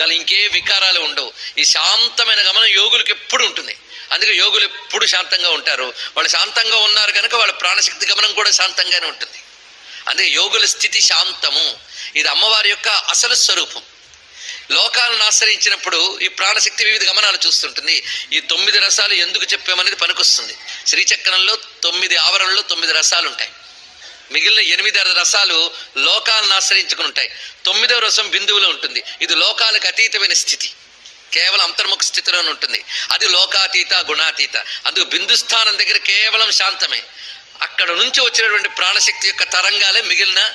దాని ఇంకే వికారాలు ఉండవు. ఈ శాంతమైన గమనం యోగులకు ఎప్పుడు ఉంటుంది. అందుకే యోగులు ఎప్పుడు శాంతంగా ఉంటారు. వాళ్ళు శాంతంగా ఉన్నారు కనుక వాళ్ళ ప్రాణశక్తి గమనం కూడా శాంతంగానే ఉంటుంది. అందుకే యోగుల స్థితి శాంతము. ఇది అమ్మవారి యొక్క అసలు స్వరూపం. లోకాలను ఆశ్రయించినప్పుడు ఈ ప్రాణశక్తి వివిధ గమనాలు చూస్తుంటుంది. ఈ తొమ్మిది రసాలు ఎందుకు చెప్పామనేది పనికొస్తుంది. శ్రీచక్రంలో తొమ్మిది ఆవరణలో తొమ్మిది రసాలు ఉంటాయి మిగిలిన ఎనిమిది రసాలు లోకాలను ఆశ్రయించుకుని ఉంటాయి. తొమ్మిదవ రసం బిందువులో ఉంటుంది. ఇది లోకాలకు అతీతమైన స్థితి. కేవలం అంతర్ముఖ స్థితిలోనే ఉంటుంది. అది లోకాతీత గుణాతీత. అందుకు బిందుస్థానం దగ్గర కేవలం శాంతమే. అక్కడ నుంచి వచ్చినటువంటి ప్రాణశక్తి యొక్క తరంగాలే మిగిలిన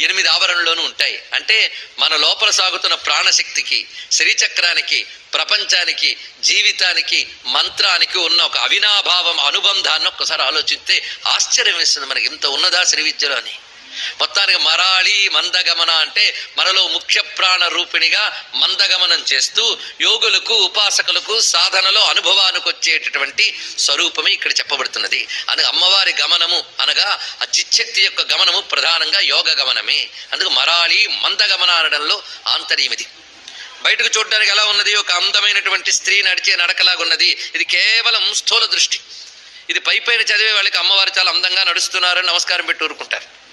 ఎనిమిది ఆవరణలోనూ ఉంటాయి. అంటే మన లోపల సాగుతున్న ప్రాణశక్తికి శ్రీచక్రానికి ప్రపంచానికి జీవితానికి మంత్రానికి ఉన్న ఒక అవినాభావం అనుబంధాన్ని ఒక్కసారి ఆలోచిస్తే ఆశ్చర్యం వేస్తుంది మనకి. ఇంత ఉన్నదా శ్రీ విద్యలో అని. మొత్తానికి మరాళి మందగమన అంటే మనలో ముఖ్య ప్రాణ రూపిణిగా మందగమనం చేస్తూ యోగులకు ఉపాసకులకు సాధనలో అనుభవానికి వచ్చేటటువంటి స్వరూపమే ఇక్కడ చెప్పబడుతున్నది. అందుకు అమ్మవారి గమనము అనగా ఆ చిచ్చక్తి యొక్క గమనము ప్రధానంగా యోగ గమనమే. అందుకు మరాళి మందగమన అనడంలో ఆంతర్యమిది బయటకు చూడడానికి ఎలా ఉన్నది? ఒక అందమైనటువంటి స్త్రీ నడిచే నడకలాగా ఉన్నది. ఇది కేవలం స్థూల దృష్టి. ఇది పై పైన చదివే వాళ్ళకి అమ్మవారు చాలా అందంగా నడుస్తున్నారని నమస్కారం పెట్టి ఊరుకుంటారు.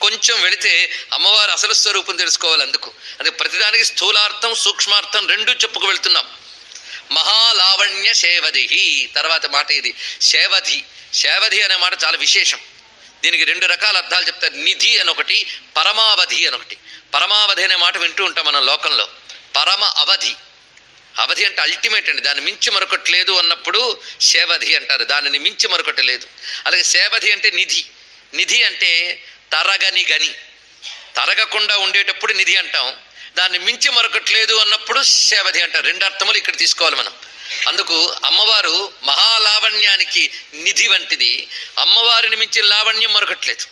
కొంచెం వెళితే అమ్మవారు అసలు స్వరూపం తెలుసుకోవాలి అందుకు. అది ప్రతిదానికి స్థూలార్థం సూక్ష్మార్థం రెండూ చెప్పుకు వెళ్తున్నాం. మహాలావణ్య సేవధి తర్వాత మాట ఇది. శేవధి. శేవధి అనే మాట చాలా విశేషం. దీనికి రెండు రకాల అర్థాలు చెప్తారు. నిధి అని ఒకటి పరమావధి అని ఒకటి పరమావధి అనే మాట వింటూ ఉంటాం మనం లోకంలో. పరమ అవధి. అవధి అంటే అల్టిమేట్ అండి. దాన్ని మించి మరొకటి లేదు అన్నప్పుడు సేవధి అంటారు. దానిని మించి మరొకటి లేదు. అలాగే సేవధి అంటే నిధి. నిధి అంటే తరగని గని. తరగకుండా ఉండేటప్పుడు నిధి అంటాం. దాన్ని మించి మరొకటి లేదు అన్నప్పుడు సేవధి అంటారు రెండు అర్థములు ఇక్కడ తీసుకోవాలి మనం. అందుకు అమ్మవారు మహాలావణ్యానికి నిధి వంటిది. అమ్మవారిని మించి లావణ్యం మరొకట్లేదు.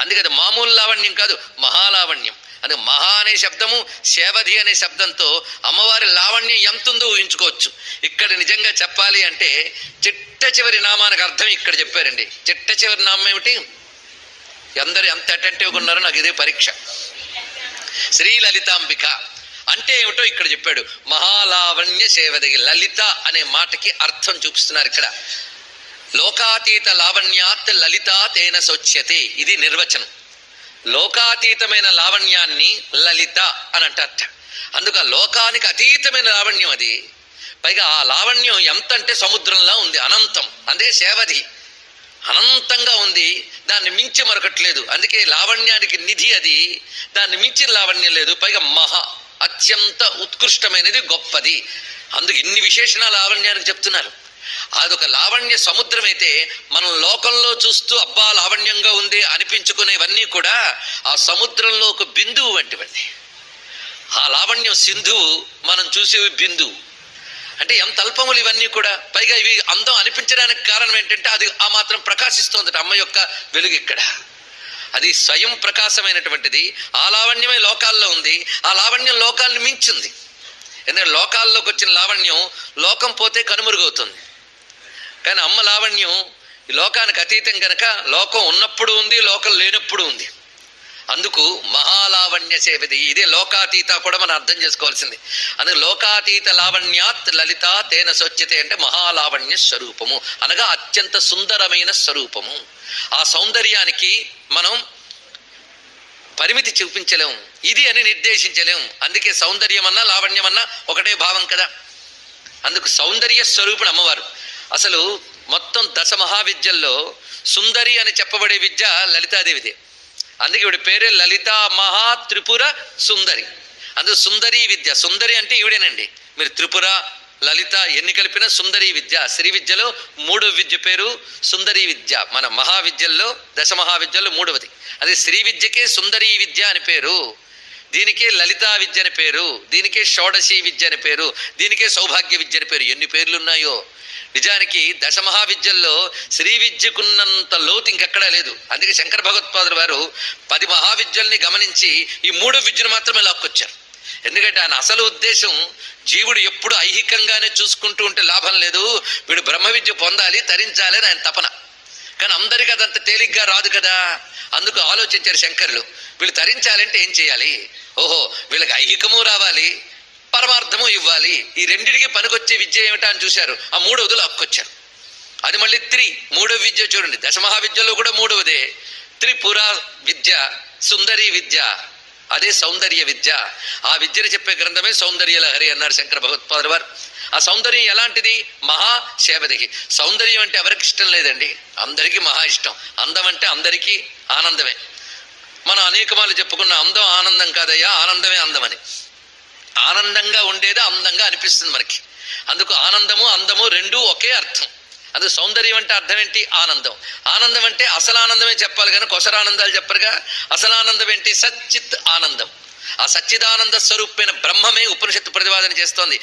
అందుకే మామూలు లావణ్యం కాదు మహాలావణ్యం. అందుకే మహా అనే శబ్దము సేవధి అనే శబ్దంతో అమ్మవారి లావణ్యం ఎంత ఉందో ఊహించుకోవచ్చు. ఇక్కడ నిజంగా చెప్పాలి అంటే చిట్ట చివరి నామానికి అర్థం ఇక్కడ చెప్పారండి. చిట్ట చివరి నామం ఏమిటి? అందరు ఎంత అటెంటివ్గా ఉన్నారో నాకు ఇదే పరీక్ష. శ్రీ లలితాంబిక అంటే ఏమిటో ఇక్కడ చెప్పాడు. మహాలావణ్య సేవదగి లలిత అనే మాటకి అర్థం చూపిస్తున్నారు ఇక్కడ. లోకాతీత లావణ్యాత్ లలిత తేన సోచ్యతే. ఇది నిర్వచనం. లోకాతీతమైన లావణ్యాన్ని లలిత అని అంటారట. అందుకు ఆ లోకానికి అతీతమైన లావణ్యం అది. పైగా ఆ లావణ్యం ఎంత అంటే సముద్రంలా ఉంది అనంతం. అందుకే సేవధి అనంతంగా ఉంది. దాన్ని మించి మరొకట్లేదు. అందుకే లావణ్యానికి నిధి అది. దాన్ని మించి లావణ్యం లేదు. పైగా మహా అత్యంత ఉత్కృష్టమైనది గొప్పది. అందుకు ఇన్ని విశేషణాలు లావణ్యానికి చెప్తున్నారు. అదొక లావణ్య సముద్రం అయితే మనం లోకంలో చూస్తూ అబ్బా లావణ్యంగా ఉంది అనిపించుకునేవన్నీ కూడా ఆ సముద్రంలో ఒక బిందువు వంటివండి. ఆ లావణ్యం సింధువు మనం చూసేవి బిందువు. అంటే ఎంత అల్పములు ఇవన్నీ కూడా పైగా ఇవి అందం అనిపించడానికి కారణం ఏంటంటే అది ఆ మాత్రం ప్రకాశిస్తోందట అమ్మ యొక్క వెలుగు ఇక్కడ. అది స్వయం ప్రకాశమైనటువంటిది. ఆ లావణ్యమే లోకాల్లో ఉంది. ఆ లావణ్యం లోకాలను మించింది. ఎందుకంటే లోకాల్లోకి వచ్చిన లావణ్యం లోకం పోతే కనుమరుగవుతుంది. కానీ అమ్మ లావణ్యం ఈ లోకానికి అతీతం కనుక లోకం ఉన్నప్పుడు ఉంది లోకం లేనప్పుడు ఉంది. అందుకు మహాలావణ్య సేవది. ఇదే లోకాతీత కూడా మనం అర్థం చేసుకోవాల్సింది. అందుకే లోకాతీత లావణ్యాత్ లలిత తేన స్వచ్ఛతే అంటే మహాలావణ్య స్వరూపము. అనగా అత్యంత సుందరమైన స్వరూపము. ఆ సౌందర్యానికి మనం పరిమితి చూపించలేము ఇది అని నిర్దేశించలేము అందుకే సౌందర్యం అన్నా లావణ్యం అన్నా ఒకటే భావం కదా. అందుకు సౌందర్య స్వరూపుడు అమ్మవారు. అసలు మొత్తం దశ మహావిద్యల్లో సుందరి అని చెప్పబడే విద్య లలితాదేవిదే. అందుకే ఈవిడ పేరే లలిత మహా త్రిపుర సుందరి. అందుకు సుందరి విద్య. సుందరి అంటే ఈవిడేనండి. మీరు త్రిపుర లలిత ఎన్ని కలిపిన సుందరి విద్య. శ్రీ విద్యలో మూడో విద్య పేరు సుందరి విద్య. మన మహావిద్యల్లో దశ మహావిద్యల్లో మూడవది. అది శ్రీ విద్యకే సుందరి విద్య అని పేరు. దీనికే లలితా విద్య అని పేరు. దీనికే షోడశీ విద్య అని పేరు. దీనికే సౌభాగ్య విద్య అని పేరు. ఎన్ని పేర్లు ఉన్నాయో నిజానికి దశ మహావిద్యల్లో శ్రీ విద్యకున్నంత లోతు ఇంకెక్కడా లేదు. అందుకే శంకర భగవత్పాదులు వారు పది మహావిద్యల్ని గమనించి ఈ మూడో విద్యను మాత్రమే లాక్కొచ్చారు. ఎందుకంటే ఆయన అసలు ఉద్దేశం జీవుడు ఎప్పుడు ఐహికంగానే చూసుకుంటూ ఉంటే లాభం లేదు. వీడు బ్రహ్మ విద్య పొందాలి తరించాలి అని ఆయన తపన. కానీ అందరికీ అదంత తేలిగ్గా రాదు కదా. అందుకు ఆలోచించారు శంకరులు. వీళ్ళు తరించాలంటే ఏం చేయాలి? ఓహో వీళ్ళకి ఐహికము రావాలి. పరమార్థము ఇవ్వాలి. ఈ రెండింటికి పనికొచ్చే విద్య ఏమిటా అని చూశారు. ఆ మూడవది అక్కొచ్చారు అది మళ్ళీ త్రి మూడవ విద్య చూడండి. దశమహావిద్యలో కూడా మూడవదే. త్రిపుర విద్య సుందరి విద్య అదే సౌందర్య విద్య. ఆ విద్యను చెప్పే గ్రంథమే సౌందర్య లహరి అన్నారు శంకర భగవత్పాదుల వారు. ఆ సౌందర్యం ఎలాంటిది? మహా సేవదికి. సౌందర్యం అంటే ఎవరికి ఇష్టం లేదండి. అందరికీ మహా ఇష్టం. అందం అంటే అందరికీ ఆనందమే. మనం అనేక మార్లు చెప్పుకున్న అందం ఆనందం కాదయ్యా ఆనందమే అందమని. ఆనందంగా ఉండేది అందంగా అనిపిస్తుంది మనకి. అందుకు ఆనందము అందము రెండూ ఒకే అర్థం. అందుకు సౌందర్యం అంటే అర్థం ఏంటి? ఆనందం. ఆనందం అంటే అసలు ఆనందమే చెప్పాలి కానీ కొసరానందాలు చెప్పరుగా? అసలు ఆనందం ఏంటి? సచ్చిత్ ఆనందం. ఆ సచ్చిదానంద స్వరూపమైన బ్రహ్మమే ఉపనిషత్తు ప్రతిపాదన చేస్తోంది.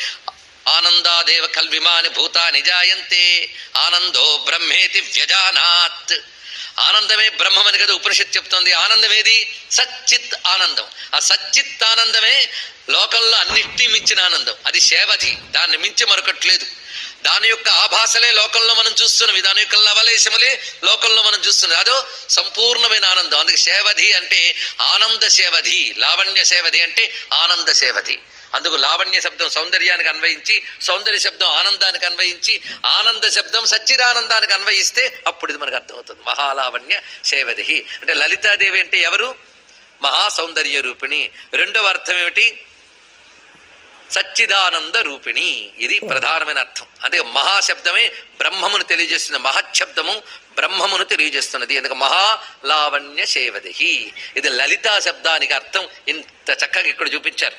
ఆనందాదేవ కల్విమాని భూతా నిజాయంతే. ఆనందో బ్రహ్మేతి వ్యజానాత్. ఆనందమే బ్రహ్మమని కదా ఉపనిషత్తు చెప్తోంది. ఆనందం ఏది? సచ్చిత్ ఆనందం. ఆ సచ్చిత్ ఆనందమే లోకంలో అన్నిటినీ మించిన ఆనందం. అది సేవది. దాన్ని మించి మరొకట్లేదు. దాని యొక్క ఆభాసలే లోకంలో మనం చూస్తున్నవి దాని యొక్క లవలేశములే లోకంలో మనం చూస్తున్నది అదో సంపూర్ణమైన ఆనందం. అందుకే సేవధి అంటే ఆనంద సేవధి లావణ్య సేవధి అంటే ఆనంద సేవధి అందుకు లావణ్య శబ్దం సౌందర్యానికి అన్వయించి సౌందర్య శబ్దం ఆనందానికి అన్వయించి ఆనంద శబ్దం సచ్చిదానందానికి అన్వయిస్తే అప్పుడు ఇది మనకు అర్థమవుతుంది. మహాలావణ్య సేవది. అంటే లలితాదేవి అంటే ఎవరు? మహా సౌందర్య రూపిణి. రెండవ అర్థం ఏమిటి? సచ్చిదానంద రూపిణి. ఇది ప్రధానమైన అర్థం. అంటే మహాశబ్దమే బ్రహ్మమును తెలియజేస్తున్న మహశబ్దము బ్రహ్మమును తెలియజేస్తున్నది. ఎందుకు? మహాలావణ్య సేవదిహి ఇది లలితా శబ్దానికి అర్థం. ఇంత చక్కగా ఇక్కడ చూపించారు.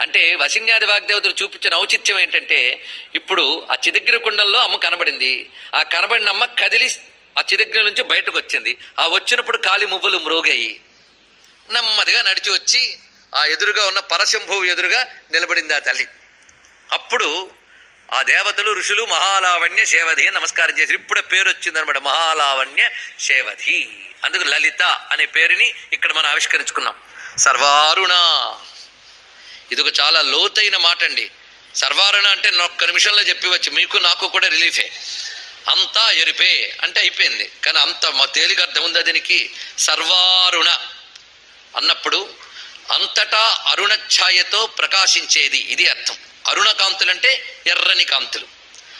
అంటే వసింగాది వాగ్దేవతలు చూపించిన ఔచిత్యం ఏంటంటే ఇప్పుడు ఆ చిదగ్గిరి కుండంలో అమ్మ కనబడింది. ఆ కనబడిన అమ్మ కదిలి ఆ చిదగ్గిరి నుంచి బయటకు వచ్చింది. ఆ వచ్చినప్పుడు కాలి మువ్వలు మ్రోగాయి. నెమ్మదిగా నడిచి వచ్చి ఆ ఎదురుగా ఉన్న పరశంభువు ఎదురుగా నిలబడింది ఆ తల్లి? అప్పుడు ఆ దేవతలు ఋషులు మహాలావణ్య సేవధి అని నమస్కారం చేశారు. ఇప్పుడే పేరు వచ్చిందనమాట మహాలావణ్య సేవధి అందుకు లలిత అనే పేరుని ఇక్కడ మనం ఆవిష్కరించుకున్నాం. సర్వారుణ. ఇది ఒక చాలా లోతైన మాట అండి. సర్వారుణ అంటే ఒక్క నిమిషంలో చెప్పివచ్చు. మీకు నాకు కూడా రిలీఫే. అంతా ఎరిపే అంటే అయిపోయింది. కానీ అంత మా తేలిక అర్థం ఉందా. దీనికి సర్వారుణ అన్నప్పుడు అంతటా అరుణ ఛాయతో ప్రకాశించేది. ఇది అర్థం. అరుణ కాంతులు అంటే ఎర్రని కాంతులు.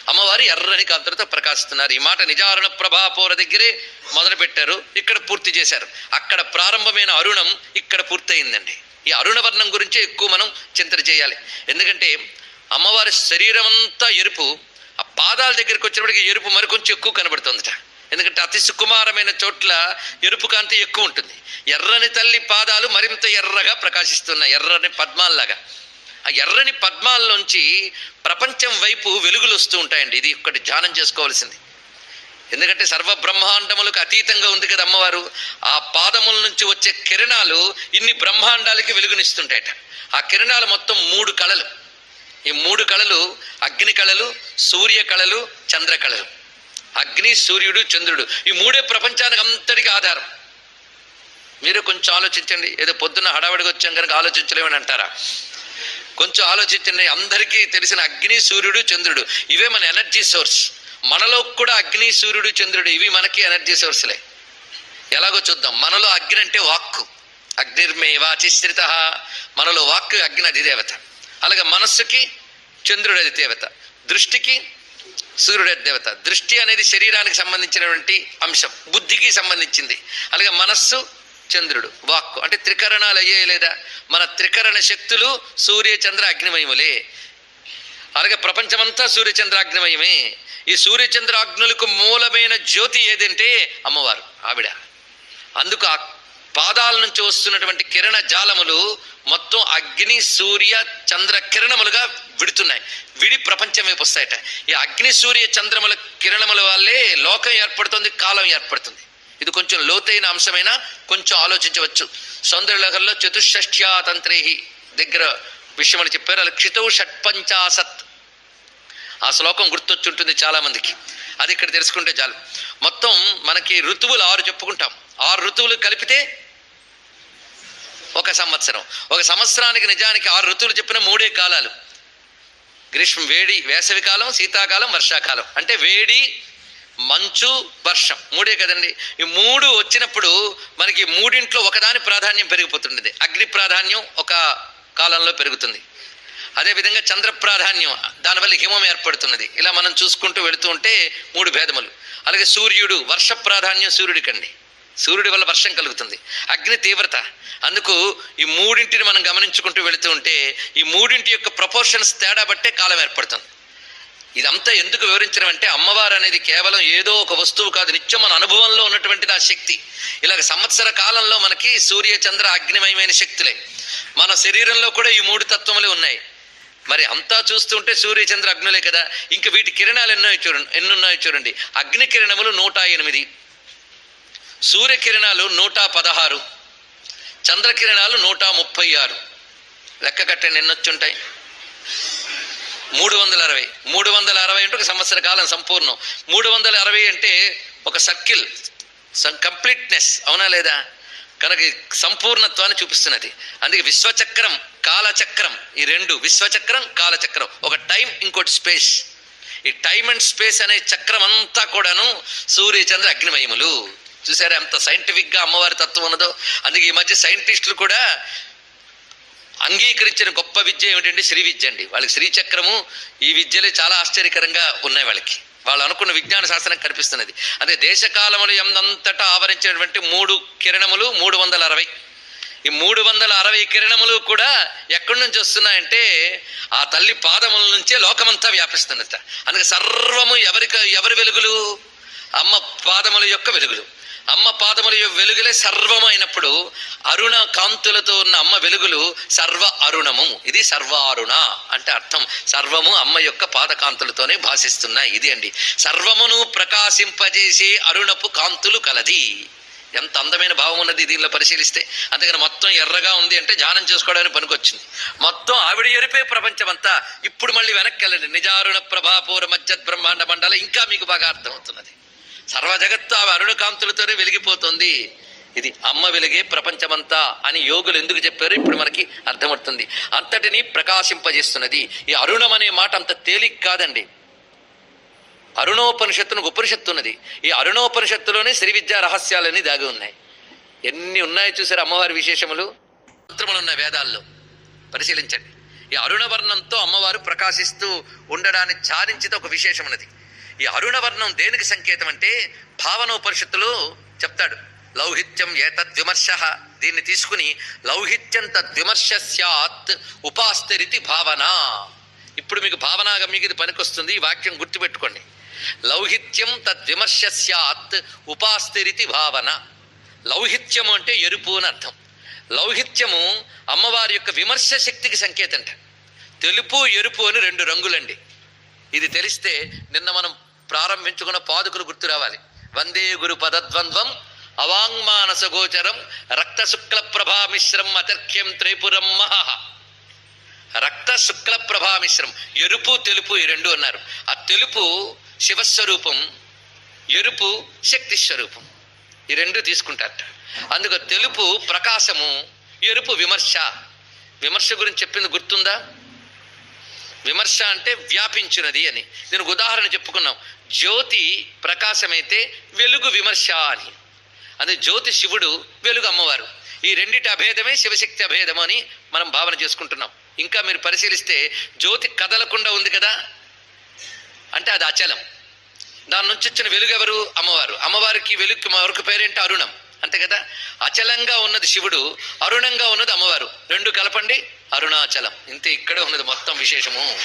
అమ్మవారి ఎర్రని కాంతులతో ప్రకాశిస్తున్నారు. ఈ మాట నిజారుణ ప్రభాపోర దగ్గరే మొదలు పెట్టారు ఇక్కడ పూర్తి చేశారు. అక్కడ ప్రారంభమైన అరుణం ఇక్కడ పూర్తయిందండి. ఈ అరుణ వర్ణం గురించే ఎక్కువ మనం చింతన చేయాలి. ఎందుకంటే అమ్మవారి శరీరం అంతా ఎరుపు ఆ పాదాల దగ్గరికి వచ్చినప్పటికీ ఎరుపు మరికొంచెం ఎక్కువ కనబడుతుందట. ఎందుకంటే అతి సుకుమారమైన చోట్ల ఎరుపు కాంతి ఎక్కువ ఉంటుంది. ఎర్రని తల్లి పాదాలు మరింత ఎర్రగా ప్రకాశిస్తున్నాయి. ఎర్రని పద్మాల్లాగా. ఆ ఎర్రని పద్మాల్లోంచి ప్రపంచం వైపు వెలుగులు వస్తూ ఉంటాయండి. ఇది ఒకటి ధ్యానం చేసుకోవాల్సింది. ఎందుకంటే సర్వ బ్రహ్మాండములకు అతీతంగా ఉంది కదా అమ్మవారు. ఆ పాదముల నుంచి వచ్చే కిరణాలు ఇన్ని బ్రహ్మాండాలకి వెలుగునిస్తుంటాయట. ఆ కిరణాలు మొత్తం మూడు కళలు. ఈ మూడు కళలు అగ్ని కళలు సూర్య కళలు చంద్ర కళలు. అగ్ని సూర్యుడు చంద్రుడు. ఈ మూడే ప్రపంచానికి అంతటికి ఆధారం. మీరు కొంచెం ఆలోచించండి. ఏదో పొద్దున్న హడావిడిగా వచ్చాం కనుక ఆలోచించలేమని అంటారా? కొంచెం ఆలోచించండి. అందరికీ తెలిసిన అగ్ని సూర్యుడు చంద్రుడు. ఇవే మన ఎనర్జీ సోర్స్. మనలో కూడా అగ్ని సూర్యుడు చంద్రుడు ఇవి మనకి ఎనర్జీ సోర్స్లే. ఎలాగో చూద్దాం. మనలో అగ్ని అంటే వాక్కు. అగ్నిర్మే వాచిశ్రిత మనలో వాక్కు అగ్ని అధిదేవత. అలాగే మనస్సుకి చంద్రుడు అది దేవత దృష్టికి సూర్యుడు దేవత. దృష్టి అనేది శరీరానికి సంబంధించినటువంటి అంశం. బుద్ధికి సంబంధించింది. అలాగే మనస్సు చంద్రుడు. వాక్కు. అంటే త్రికరణాలు అయ్యే లేదా? మన త్రికరణ శక్తులు సూర్య చంద్ర అగ్నిమయములే. అలాగే ప్రపంచమంతా సూర్యచంద్రాగ్నిమయమే ఈ సూర్యచంద్రాగ్నులకు మూలమైన జ్యోతి ఏదంటే అమ్మవారు ఆవిడ. అందుకు ఆ పాదాల నుంచి వస్తున్నటువంటి కిరణ జాలములు మొత్తం అగ్ని సూర్య చంద్ర కిరణములుగా విడుతున్నాయి. విడి ప్రపంచం వైపు వస్తాయట. ఈ అగ్ని సూర్య చంద్రముల కిరణముల వల్లే లోకం ఏర్పడుతుంది కాలం ఏర్పడుతుంది. ఇది కొంచెం లోతైన అంశమైన కొంచెం ఆలోచించవచ్చు. సౌందర్యలహరిలో చతుషష్ట్యా తంత్రే దగ్గర విషయం అని చెప్పారు. అలా క్షితవు షట్పంచాసత్. ఆ శ్లోకం గుర్తొచ్చుంటుంది చాలా మందికి అది ఇక్కడ తెలుసుకుంటే చాలు. మొత్తం మనకి ఋతువులు ఆరు చెప్పుకుంటాం. ఆరు ఋతువులు కలిపితే ఒక సంవత్సరం. ఒక సంవత్సరానికి నిజానికి ఆరు ఋతువులు చెప్పిన మూడే కాలాలు. గ్రీష్మ వేడి వేసవి కాలం శీతాకాలం వర్షాకాలం. అంటే వేడి మంచు వర్షం. మూడే కదండి. ఈ మూడు వచ్చినప్పుడు మనకి మూడింట్లో ఒకదాని ప్రాధాన్యం పెరిగిపోతుండేది. అగ్ని ప్రాధాన్యం ఒక కాలంలో పెరుగుతుంది. అదేవిధంగా చంద్ర ప్రాధాన్యం దానివల్ల హిమం ఏర్పడుతున్నది. ఇలా మనం చూసుకుంటూ వెళుతూ ఉంటే మూడు భేదములు. అలాగే సూర్యుడు వర్ష ప్రాధాన్యం సూర్యుడికండి. సూర్యుడి వల్ల వర్షం కలుగుతుంది. అగ్ని తీవ్రత. అందుకు ఈ మూడింటిని మనం గమనించుకుంటూ వెళుతూ ఉంటే ఈ మూడింటి యొక్క ప్రపోర్షన్స్ తేడా బట్టే కాలం ఏర్పడుతుంది. ఇదంతా ఎందుకు వివరించడం అంటే అమ్మవారు అనేది కేవలం ఏదో ఒక వస్తువు కాదు నిత్యం మన అనుభవంలో ఉన్నటువంటిది ఆ శక్తి. ఇలాగ సంవత్సర కాలంలో మనకి సూర్య చంద్ర అగ్నిమయమైన శక్తులే. మన శరీరంలో కూడా ఈ మూడు తత్వములే ఉన్నాయి. మరి అంతా చూస్తుంటే సూర్య చంద్ర అగ్నులే కదా. ఇంక వీటి కిరణాలు ఎన్నో చూడండి ఎన్నున్నాయో చూడండి. అగ్ని కిరణములు నూట ఎనిమిది. సూర్యకిరణాలు నూట పదహారు చంద్రకిరణాలు నూట ముప్పై ఆరు. లెక్క కట్టండి ఎన్ని మూడు వందల అరవై. మూడు వందల అరవై అంటే ఒక సంవత్సర కాలం సంపూర్ణం. మూడు వందల అరవై అంటే ఒక సర్కిల్ కంప్లీట్నెస్ అవునా లేదా? కనుక సంపూర్ణత్వాన్ని చూపిస్తున్నది. అందుకే విశ్వచక్రం కాలచక్రం ఈ రెండు విశ్వచక్రం కాలచక్రం. ఒక టైం ఇంకోటి స్పేస్. ఈ టైం అండ్ స్పేస్ అనే చక్రం అంతా కూడాను సూర్య చంద్ర అగ్నిమయములు. చూసారా ఎంత సైంటిఫిక్గా అమ్మవారి తత్వం ఉన్నదో? అందుకే ఈ మధ్య సైంటిస్టులు కూడా అంగీకరించిన గొప్ప విద్య ఏమిటంటే శ్రీ విద్య అండి. వాళ్ళకి శ్రీచక్రము ఈ విద్యలే చాలా ఆశ్చర్యకరంగా ఉన్నాయి వాళ్ళకి. వాళ్ళు అనుకున్న విజ్ఞాన శాస్త్రం కనిపిస్తున్నది. అదే దేశకాలములు ఎందంతటా ఆవరించినటువంటి మూడు కిరణములు మూడు వందల అరవై. ఈ మూడు వందల అరవై కిరణములు కూడా ఎక్కడి నుంచి వస్తున్నాయంటే ఆ తల్లి పాదముల నుంచే లోకమంతా వ్యాపిస్తున్నట అందుకే సర్వము ఎవరికి ఎవరి వెలుగులు? అమ్మ పాదముల యొక్క వెలుగులు. అమ్మ పాదముల వెలుగులే సర్వమైనప్పుడు అయినప్పుడు అరుణ కాంతులతో ఉన్న అమ్మ వెలుగులు సర్వ అరుణము. ఇది సర్వ అరుణ అంటే అర్థం. సర్వము అమ్మ యొక్క పాదకాంతులతోనే భాషిస్తున్నాయి. ఇది అండి. సర్వమును ప్రకాశింపజేసే అరుణపు కాంతులు కలది. ఎంత అందమైన భావం ఉన్నది దీనిలో పరిశీలిస్తే. అందుకని మొత్తం ఎర్రగా ఉంది అంటే ధ్యానం చేసుకోవడానికి పనికొచ్చింది. మొత్తం ఆవిడ ఎరిపే ప్రపంచమంతా. ఇప్పుడు మళ్ళీ వెనక్కి వెళ్ళండి. నిజారుణ ప్రభాపూర మధ్య బ్రహ్మాండ మండల ఇంకా మీకు బాగా అర్థమవుతున్నది. సర్వ జగత్తు ఆమె అరుణకాంతులతోనే వెలిగిపోతుంది. ఇది అమ్మ వెలిగే ప్రపంచమంతా అని యోగులు ఎందుకు చెప్పారు? ఇప్పుడు మనకి అర్థమవుతుంది. అంతటిని ప్రకాశింపజేస్తున్నది. ఈ అరుణం అనే మాట అంత తేలిక కాదండి. అరుణోపనిషత్తును ఉపనిషత్తు ఉన్నది. ఈ అరుణోపనిషత్తులోనే శ్రీ విద్యా రహస్యాలన్నీ దాగి ఉన్నాయి. ఎన్ని ఉన్నాయో చూసారు అమ్మవారి విశేషములు? మంత్రములు ఉన్నాయి వేదాల్లో. పరిశీలించండి. ఈ అరుణవర్ణంతో అమ్మవారు ప్రకాశిస్తూ ఉండడాన్ని చారించితే ఒక విశేషం ఉన్నది ఈ అరుణవర్ణం దేనికి సంకేతం అంటే భావనోపనిషత్తులో చెప్తాడు. లౌహిత్యం ఏతద్విమర్శ దీన్ని తీసుకుని లౌహిత్యం తద్విమర్శ సత్ ఉపాస్తరితి భావన. ఇప్పుడు మీకు భావనాగమ్యకి ఇది పనికొస్తుంది ఈ వాక్యం గుర్తుపెట్టుకోండి. లౌహిత్యం తద్విమర్శ స్యాత్ ఉపాస్తరితి భావన. లౌహిత్యము అంటే ఎరుపు అని అర్థం. లౌహిత్యము అమ్మవారి యొక్క విమర్శ శక్తికి సంకేతంట. తెలుపు ఎరుపు అని రెండు రంగులండి. ఇది తెలిస్తే నిన్న మనం ప్రారంభించుకున్న పాదుకులు గుర్తు రావాలి. వందే గురు పదద్వంద్వం అవాంగ్మానస గోచరం రక్త శుక్ల ప్రభా మిశ్రం అతర్క్యం త్రిపురం మహా రక్త శుక్ల ప్రభా మిశ్రం ఎరుపు తెలుపు ఈ రెండు అన్నారు. ఆ తెలుపు శివస్వరూపం ఎరుపు శక్తి స్వరూపం. ఈ రెండు తీసుకుంటారట. అందుకు తెలుపు ప్రకాశము ఎరుపు విమర్శ. విమర్శ గురించి చెప్పింది గుర్తుందా? విమర్శ అంటే వ్యాపించినది అని. దీనికి ఉదాహరణ చెప్పుకున్నాం. జ్యోతి ప్రకాశమైతే వెలుగు విమర్శ అని. అదే జ్యోతి శివుడు వెలుగు అమ్మవారు. ఈ రెండిటి అభేదమే శివశక్తి అభేదము అని మనం భావన చేసుకుంటున్నాం. ఇంకా మీరు పరిశీలిస్తే జ్యోతి కదలకుండా ఉంది కదా? అంటే అది అచలం. దాని నుంచి వచ్చిన వెలుగు ఎవరు? అమ్మవారు. అమ్మవారికి వెలుగుకి మరొక పేరేంటి? అరుణం. అంతే కదా? అచలంగా ఉన్నది శివుడు అరుణంగా ఉన్నది అమ్మవారు. రెండు కలపండి అరుణాచలం. ఇంతే ఇక్కడే ఉన్నది మొత్తం విశేషము.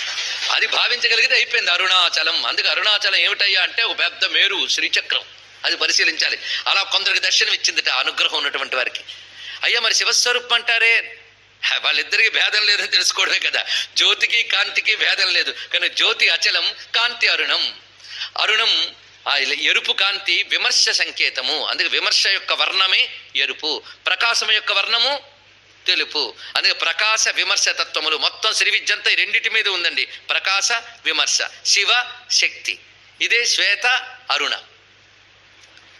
అది భావించగలిగితే అయిపోయింది అరుణాచలం. అందుకే అరుణాచలం ఏమిటయ్యా అంటే ఒక పెద్ద మేరు శ్రీచక్రం. అది పరిశీలించాలి. అలా కొందరికి దర్శనం ఇచ్చిందిట అనుగ్రహం ఉన్నటువంటి వారికి. అయ్యా మరి శివస్వరూపం అంటారే? వాళ్ళిద్దరికి భేదం లేదని తెలుసుకోవడమే కదా. జ్యోతికి కాంతికి భేదం లేదు. కానీ జ్యోతి అచలం కాంతి అరుణం. అరుణం ఆ ఎరుపు కాంతి విమర్శ సంకేతము. అందుకే విమర్శ యొక్క వర్ణమే ఎరుపు. ప్రకాశం యొక్క వర్ణము తెలుపు. అందుకే ప్రకాశ విమర్శ తత్వములు. మొత్తం శ్రీ విద్యంతా ఈ రెండింటి మీద ఉందండి. ప్రకాశ విమర్శ. శివ శక్తి. ఇదే శ్వేత అరుణ.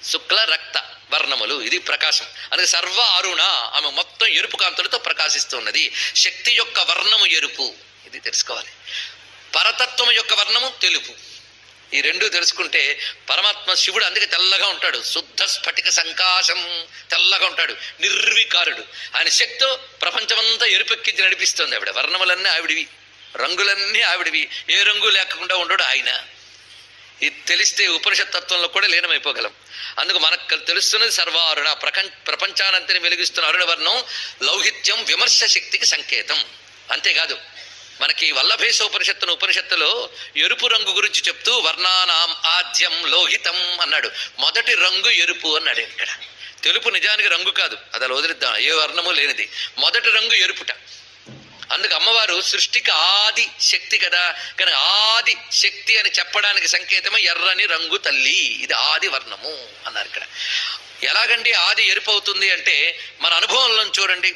శుక్ల రక్త వర్ణములు. ఇది ప్రకాశం. అందుకే సర్వ అరుణ ఆమె మొత్తం ఎరుపు కాంతులతో ప్రకాశిస్తున్నది శక్తి యొక్క వర్ణము ఎరుపు. ఇది తెలుసుకోవాలి. పరతత్వం యొక్క వర్ణము తెలుపు. ఈ రెండు తెలుసుకుంటే పరమాత్మ శివుడు అందుకే తెల్లగా ఉంటాడు. శుద్ధ స్ఫటిక సంకాశం తెల్లగా ఉంటాడు. నిర్వికారుడు. ఆయన శక్తితో ప్రపంచమంతా ఎరుపెక్కించి నడిపిస్తుంది ఆవిడ. వర్ణములన్నీ ఆవిడివి. రంగులన్నీ ఆవిడివి. ఏ రంగు లేకుండా ఉండడు ఆయన. ఇది తెలిస్తే ఉపనిషత్తత్వంలో కూడా లీనమైపోగలం. అందుకు మనకు తెలుస్తున్నది సర్వారుణ. ప్రపంచ ప్రపంచానంతని వెలిగిస్తున్న అరుణవర్ణం లౌహిత్యం విమర్శ శక్తికి సంకేతం. అంతేకాదు మనకి వల్లభేశ ఉపనిషత్తును ఉపనిషత్తులో ఎరుపు రంగు గురించి చెప్తూ వర్ణానాం ఆద్యం లోహితం అన్నాడు. మొదటి రంగు ఎరుపు అన్నాడు ఇక్కడ. తెలుపు నిజానికి రంగు కాదు. అది అలా వదిలిద్దాం. ఏ వర్ణము లేనిది. మొదటి రంగు ఎరుపుట. అందుకు అమ్మవారు సృష్టికి ఆది శక్తి కదా. కానీ ఆది శక్తి అని చెప్పడానికి సంకేతమే ఎర్రని రంగు తల్లి. ఇది ఆది వర్ణము అన్నారు ఇక్కడ. ఎలాగండి ఆది ఎరుపు అవుతుంది అంటే మన అనుభవంలో చూడండి.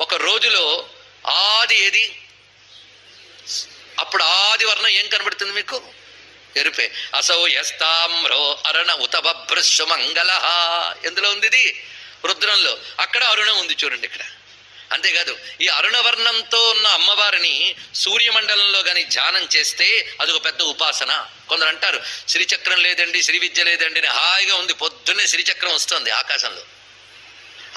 ఒక రోజులో ఆది ఏది? అప్పుడు ఆది వర్ణం ఏం కనబడుతుంది మీకు? ఎరుపే. అసౌ యస్తామ్రో అరుణ ఉతభృషు మంగళ. ఎందులో ఉంది ఇది? రుద్రంలో. అక్కడ అరుణం ఉంది చూడండి ఇక్కడ. అంతేకాదు ఈ అరుణవర్ణంతో ఉన్న అమ్మవారిని సూర్యమండలంలో కానీ ధ్యానం చేస్తే అది ఒక పెద్ద ఉపాసన. కొందరు అంటారు శ్రీచక్రం లేదండి శ్రీ విద్య లేదండి అని హాయిగా ఉంది. పొద్దున్నే శ్రీచక్రం వస్తుంది ఆకాశంలో.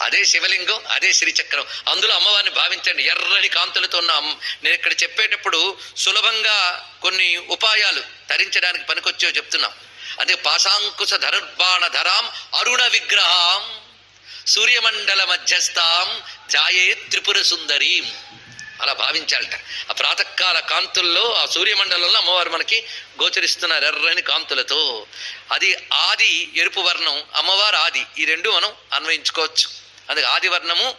అదే శివలింగం అదే శ్రీచక్రం. అందులో అమ్మవారిని భావించండి. ఎర్రని కాంతులతో ఉన్న నేను ఇక్కడ చెప్పేటప్పుడు సులభంగా కొన్ని ఉపాయాలు ధరించడానికి పనికొచ్చో చెప్తున్నాం. అదే పాశాంకుశ ధరుర్బాణ ధరాం అరుణ విగ్రహం సూర్యమండల మధ్యస్థాం జాయే త్రిపుర సుందరీం. అలా భావించాలట. ఆ ప్రాతకాల కాంతుల్లో ఆ సూర్యమండలంలో అమ్మవారు మనకి గోచరిస్తున్నారు ఎర్రని కాంతులతో. అది ఆది ఎరుపు వర్ణం అమ్మవారు ఆది. ఈ రెండు మనం అన్వయించుకోవచ్చు. అందుకే ఆదివర్ణము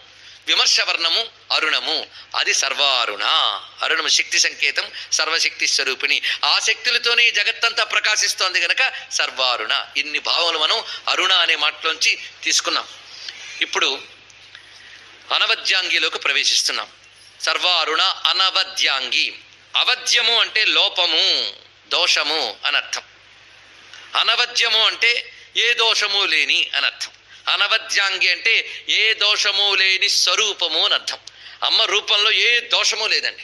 విమర్శవర్ణము విమర్శ వర్ణము అరుణము. అది సర్వారుణ. అరుణము శక్తి సంకేతం సర్వశక్తి స్వరూపిణి. ఆ శక్తులతోనే జగత్తంతా ప్రకాశిస్తోంది గనక సర్వారుణ. ఇన్ని భావములు మనం అరుణ అనే మాటలోంచి తీసుకున్నాం. ఇప్పుడు అనవద్యాంగిలోకి ప్రవేశిస్తున్నాం. సర్వారుణ అనవద్యాంగి. అవధ్యము అంటే లోపము దోషము అని అర్థం. అనవద్యము అంటే ఏ దోషము లేని అనర్థం అనవద్యాంగి అంటే ఏ దోషము లేని స్వరూపము అని అర్థం. అమ్మ రూపంలో ఏ దోషము లేదండి.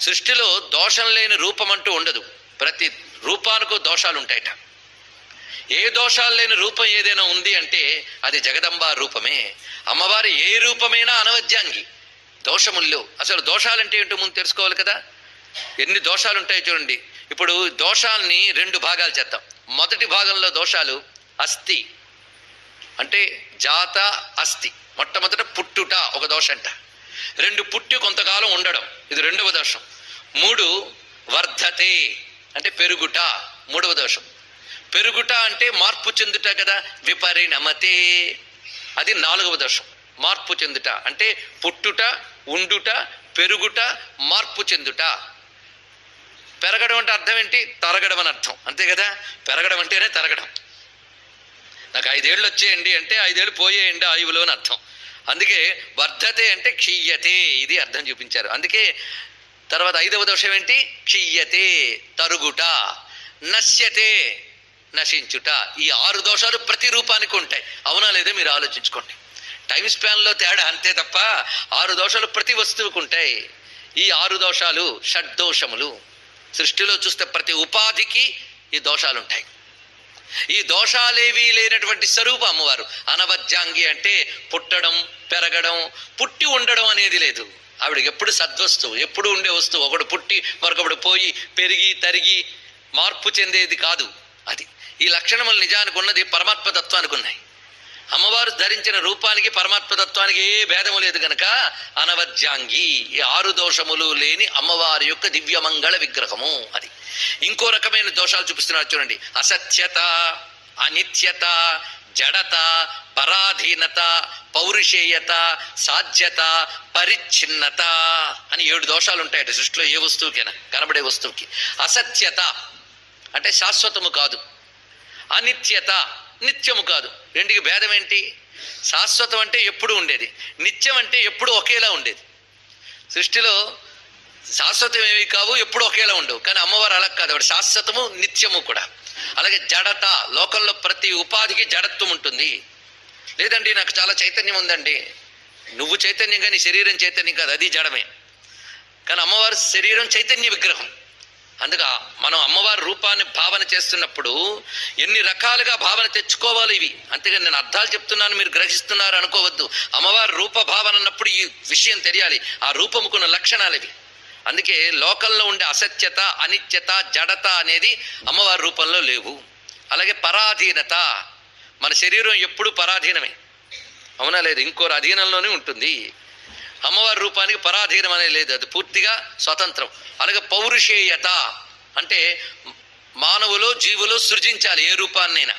సృష్టిలో దోషం లేని రూపం అంటూ ఉండదు. ప్రతి రూపానికి దోషాలు ఉంటాయట ఏ దోషాలు లేని రూపం ఏదైనా ఉంది అంటే అది జగదంబ రూపమే. అమ్మవారి ఏ రూపమైనా అనవద్యాంగి. దోషముల్లో అసలు దోషాలంటే ఏంటో ముందు తెలుసుకోవాలి కదా. ఎన్ని దోషాలు ఉంటాయో చూడండి. ఇప్పుడు దోషాల్ని రెండు భాగాలు చేద్దాం. మొదటి భాగంలో దోషాలు అస్థి. అంటే జాత అస్థి మొట్టమొదట పుట్టుట ఒక దోషంట రెండు పుట్టి కొంతకాలం ఉండడం ఇది రెండవ దోషం. మూడు వర్ధతే అంటే పెరుగుట మూడవ దోషం. పెరుగుట అంటే మార్పు చెందుట కదా విపరిణమతే. అది నాలుగవ దోషం మార్పు చెందుట. అంటే పుట్టుట ఉండుట పెరుగుట మార్పు చెందుట. పెరగడం అంటే అర్థం ఏంటి? తరగడం అని అర్థం. అంతే కదా? పెరగడం అంటేనే తరగడం. నాకు ఐదేళ్ళు వచ్చేయండి అంటే ఐదేళ్ళు పోయేయండి ఆయువులో అని అర్థం. అందుకే వర్ధతే అంటే క్షీయతే ఇది అర్థం చూపించారు. అందుకే తర్వాత ఐదవ దోషం ఏంటి? క్షీయతే తరుగుట నశ్యతే నశించుట. ఈ ఆరు దోషాలు ప్రతి రూపానికి ఉంటాయి. అవునా లేదా మీరు ఆలోచించుకోండి. టైం స్పాన్లో తేడా అంతే తప్ప ఆరు దోషాలు ప్రతి వస్తువుకు ఉంటాయి. ఈ ఆరు దోషాలు షడ్దోషములు. సృష్టిలో చూస్తే ప్రతి ఉపాధికి ఈ దోషాలు ఉంటాయి. ఈ దోషాలేవీ లేనటువంటి స్వరూప అమ్మవారు. అనవజ్యాంగి అంటే పుట్టడం పెరగడం పుట్టి ఉండడం అనేది లేదు. ఆవిడకి ఎప్పుడు సద్వస్తువు ఎప్పుడు ఉండే వస్తువు. ఒకడు పుట్టి మరొకడు పోయి పెరిగి తరిగి మార్పు చెందేది కాదు. అది ఈ లక్షణములు నిజానికి ఉన్నది పరమాత్మ తత్వానికి ఉన్నాయి. అమ్మవారు ధరించిన రూపానికి పరమాత్మ తత్వానికి ఏ భేదము లేదు గనక అనవజ్యాంగి ఈ ఆరు దోషములు లేని అమ్మవారి యొక్క దివ్యమంగళ విగ్రహము అది. ఇంకో రకమైన దోషాలు చూపిస్తున్నారు చూడండి. అసత్యత అనిత్యత జడత పరాధీనత పౌరుషేయత సాధ్యత పరిచ్ఛిన్నత అని ఏడు దోషాలు ఉంటాయట సృష్టిలో ఏ వస్తువుకైనా కనబడే వస్తువుకి. అసత్యత అంటే శాశ్వతము కాదు. అనిత్యత నిత్యము కాదు. రెండుకి భేదం ఏంటి? శాశ్వతం అంటే ఎప్పుడు ఉండేది. నిత్యం అంటే ఎప్పుడు ఒకేలా ఉండేది. సృష్టిలో శాశ్వతం ఏవి కావు ఎప్పుడు ఒకేలా ఉండవు. కానీ అమ్మవారు అలా కాదు. ఆవిడ శాశ్వతము నిత్యము కూడా. అలాగే జడత లోకంలో ప్రతి ఉపాధికి జడత్వం ఉంటుంది. లేదండి నాకు చాలా చైతన్యం ఉందండి. నువ్వు చైతన్యం కానీ శరీరం చైతన్యం కాదు. అది జడమే. కానీ అమ్మవారి శరీరం చైతన్య విగ్రహం. అందుక మనం అమ్మవారి రూపాన్ని భావన చేస్తున్నప్పుడు ఎన్ని రకాలుగా భావన తెచ్చుకోవాలి ఇవి. అంతేగాని నేను అర్థాలు చెప్తున్నాను మీరు గ్రహిస్తున్నారు అనుకోవద్దు. అమ్మవారి రూప భావన అన్నప్పుడు ఈ విషయం తెలియాలి. ఆ రూపముకున్న లక్షణాలు ఇవి. అందుకే లోకంలో ఉండే అసత్యత అనిత్యత జడత అనేది అమ్మవారి రూపంలో లేవు. అలాగే పరాధీనత మన శరీరం ఎప్పుడు పరాధీనమే. అవునా లేదు? ఇంకోరు అధీనంలోనే ఉంటుంది. అమ్మవారి రూపానికి పరాధీనం అనేది లేదు. అది పూర్తిగా స్వతంత్రం. అలాగే పౌరుషేయత అంటే మానవులు జీవులు సృజించాలి ఏ రూపాన్నైనా.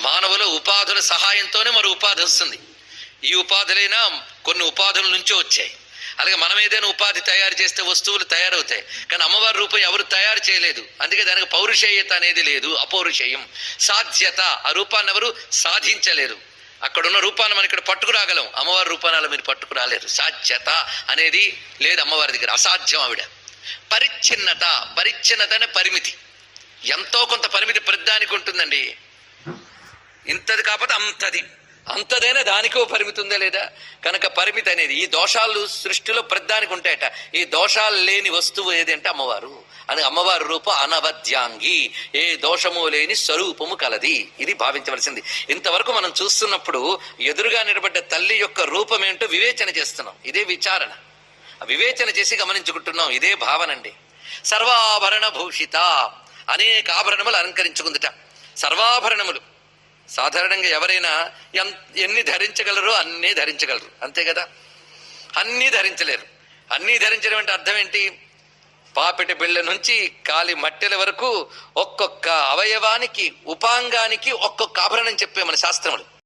మానవుల ఉపాధుల సహాయంతోనే మరో ఉపాధి వస్తుంది. ఈ ఉపాధులైనా కొన్ని ఉపాధుల నుంచే వచ్చాయి. అలాగే మనం ఏదైనా ఉపాధి తయారు చేస్తే వస్తువులు తయారవుతాయి. కానీ అమ్మవారి రూపం ఎవరు తయారు చేయలేదు. అందుకే దానికి పౌరుషేయత అనేది లేదు అపౌరుషేయం. సాధ్యత ఆ రూపాన్ని ఎవరు సాధించలేరు. అక్కడున్న రూపాన్ని మనం ఇక్కడ పట్టుకురాగలం. అమ్మవారి రూపాన్ని మీరు పట్టుకురాలేరు. సాధ్యత అనేది లేదు అమ్మవారి దగ్గర. అసాధ్యం ఆవిడ. పరిచ్ఛిన్నత పరిచ్ఛిన్నత అనే పరిమితి. ఎంతో కొంత పరిమితి ప్రతిదానికి ఉంటుందండి. ఇంతది కాకపోతే అంతది. అంతదైనా దానికో పరిమితి ఉందా లేదా? కనుక పరిమితి అనేది ఈ దోషాలు సృష్టిలో ప్రతిదానికి ఉంటాయట. ఈ దోషాలు లేని వస్తువు ఏది అంటే అమ్మవారు. అని అమ్మవారి రూపం అనవద్యాంగి. ఏ దోషము లేని స్వరూపము కలది. ఇది భావించవలసింది. ఇంతవరకు మనం చూస్తున్నప్పుడు ఎదురుగా నిలబడ్డ తల్లి యొక్క రూపం ఏంటో వివేచన చేస్తున్నాం. ఇదే విచారణ. వివేచన చేసి గమనించుకుంటున్నాం. ఇదే భావనండి సర్వాభరణ భూషిత అనేక ఆభరణములు అలంకరించుకుందిట. సర్వాభరణములు. సాధారణంగా ఎవరైనా ఎన్ని ధరించగలరో అన్నీ ధరించగలరు. అంతే కదా? అన్నీ ధరించలేరు. అన్నీ ధరించడం అంటే అర్థం ఏంటి? పాపిటి బిళ్ళ నుంచి కాలి మట్టెల వరకు ఒక్కొక్క అవయవానికి ఉపాంగానికి ఒక్కొక్క ఆభరణం చెప్పే మన శాస్త్రములు.